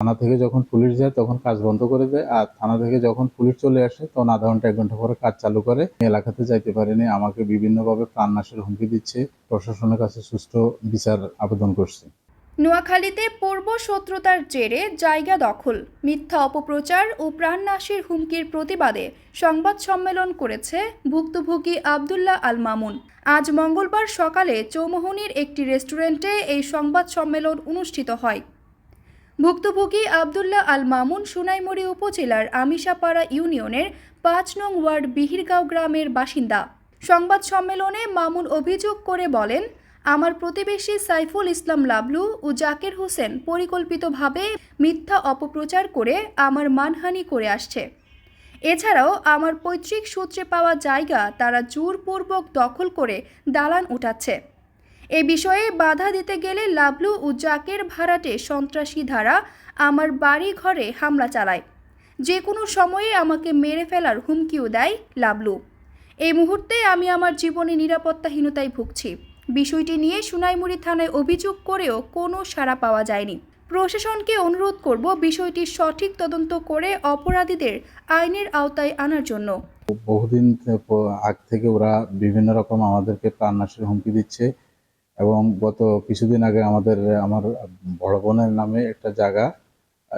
থানা থেকে যখন পুলিশ যায়, তখন কাজ বন্ধ করে দেয়। আর থানা থেকে যখন পুলিশ চলে আসে, তখন আধা ঘণ্টা, এক ঘণ্টা পরে কাজ চালু করে। এলাকাতে যাইতে পারেনি। আমাকে বিভিন্নভাবে প্রাণনাশের হুমকি দিচ্ছে। প্রশাসনের কাছে সুষ্ঠু বিচার আবেদন করছে। নোয়াখালীতে পূর্ব শত্রুতার জেরে জায়গা দখল, মিথ্যা অপপ্রচার ও প্রাণনাশের হুমকির প্রতিবাদে সংবাদ সম্মেলন করেছে ভুক্তভোগী আবদুল্লাহ আল মামুন। আজ মঙ্গলবার সকালে চৌমোহনীর একটি রেস্টুরেন্টে এই সংবাদ সম্মেলন অনুষ্ঠিত হয়। ভুক্তভোগী আবদুল্লাহ আল মামুন সুনাইমুড়ি উপজেলার আমিশাপাড়া ইউনিয়নের পাঁচ নং ওয়ার্ড বিহিরগাঁও গ্রামের বাসিন্দা। সংবাদ সম্মেলনে মামুন অভিযোগ করে বলেন, আমার প্রতিবেশী সাইফুল ইসলাম লাবলু ও জাকির হোসেন পরিকল্পিতভাবে মিথ্যা অপপ্রচার করে আমার মানহানি করে আসছে। এছাড়াও আমার পৈতৃক সূত্রে পাওয়া জায়গা তারা জোরপূর্বক দখল করে দালান উঠাচ্ছে। এ বিষয়ে বাধা দিতে গেলে লাবলু ও জাকের ভাড়াটে সন্ত্রাসী ধারা আমার বাড়ি ঘরে হামলা চালায়। যে কোনো সময়ে আমাকে মেরে ফেলার হুমকিও দেয় লাবলু। এই মুহূর্তে আমি আমার জীবনে নিরাপত্তাহীনতায় ভুগছি। বিষয়টি নিয়ে সুনাইমুড়ি থানায় অভিযোগ করেও কোনো সাড়া পাওয়া যায়নি। প্রশাসনকে অনুরোধ করব বিষয়টি সঠিক তদন্ত করে অপরাধীদের আইনের আওতায় আনার জন্য। বহুদিন আগ থেকে ওরা বিভিন্ন রকম আমাদেরকে প্রাণনাশের হুমকি দিচ্ছে। এবং গত কিছুদিন আগে আমাদের আমার বড় বোনের নামে একটা জায়গা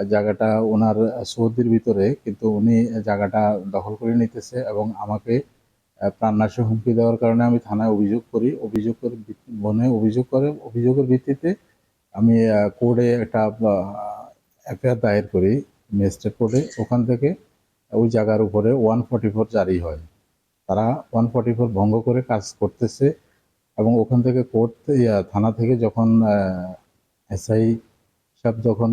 জায়গাটা ওনার সৌদির ভিতরে কিন্তু উনি জায়গাটা দখল করে নিতেছে এবং আমাকে আহ, প্রাণনাশের হুমকি দেওয়ার কারণে আমি থানায় অভিযোগ করি। অভিযোগ করে ভিত্তি- বনে অভিযোগ করে অভিযোগের ভিত্তিতে আমি কোর্টে একটা এফআইআর দায়ের করি ম্যাজিস্ট্রেট কোর্টে। ওখান থেকে ওই জায়গার উপরে ওয়ান ফর্টি ফোর জারি হয়। তারা ওয়ান ফর্টি ফোর ভঙ্গ করে কাজ করতেছে। এবং ওখান থেকে কোর্ট থানা থেকে যখন এসআই সাহেব যখন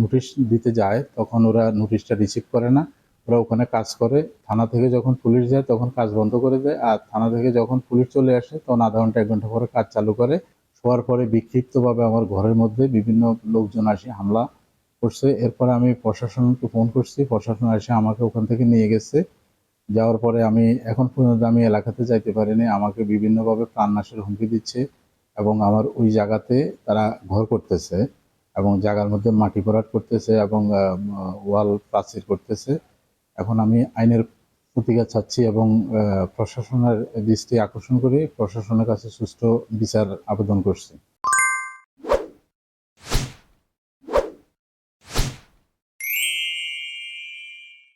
নোটিশ দিতে যায়, তখন ওরা নোটিশটা রিসিভ করে না। ওরা ওখানে কাজ করে। থানা থেকে যখন পুলিশ যায়, তখন কাজ বন্ধ করে দেয়। আর থানা থেকে যখন পুলিশ চলে আসে, তখন আধা ঘণ্টা, এক ঘণ্টা পরে কাজ চালু করে। শোয়ার পরে বিক্ষিপ্তভাবে আমার ঘরের মধ্যে বিভিন্ন লোকজন আসে, হামলা করছে। এরপরে আমি প্রশাসনকে ফোন করছি। প্রশাসন এসে আমাকে ওখান থেকে নিয়ে গেছে। যাওয়ার পরে আমি এখন পর্যন্ত আমি এলাকাতে যাইতে পারিনি। আমাকে বিভিন্নভাবে প্রাণনাশের হুমকি দিচ্ছে এবং আমার ওই জায়গাতে তারা ঘর করতেছে এবং জায়গার মধ্যে মাটি ভরাট করতেছে এবং ওয়াল প্রাচীর করতেছে। এখন আমি আইনের প্রতিকার চাচ্ছি এবং প্রশাসনের দৃষ্টি আকর্ষণ করে প্রশাসনের কাছে সুষ্ঠু বিচার আবেদন করছি।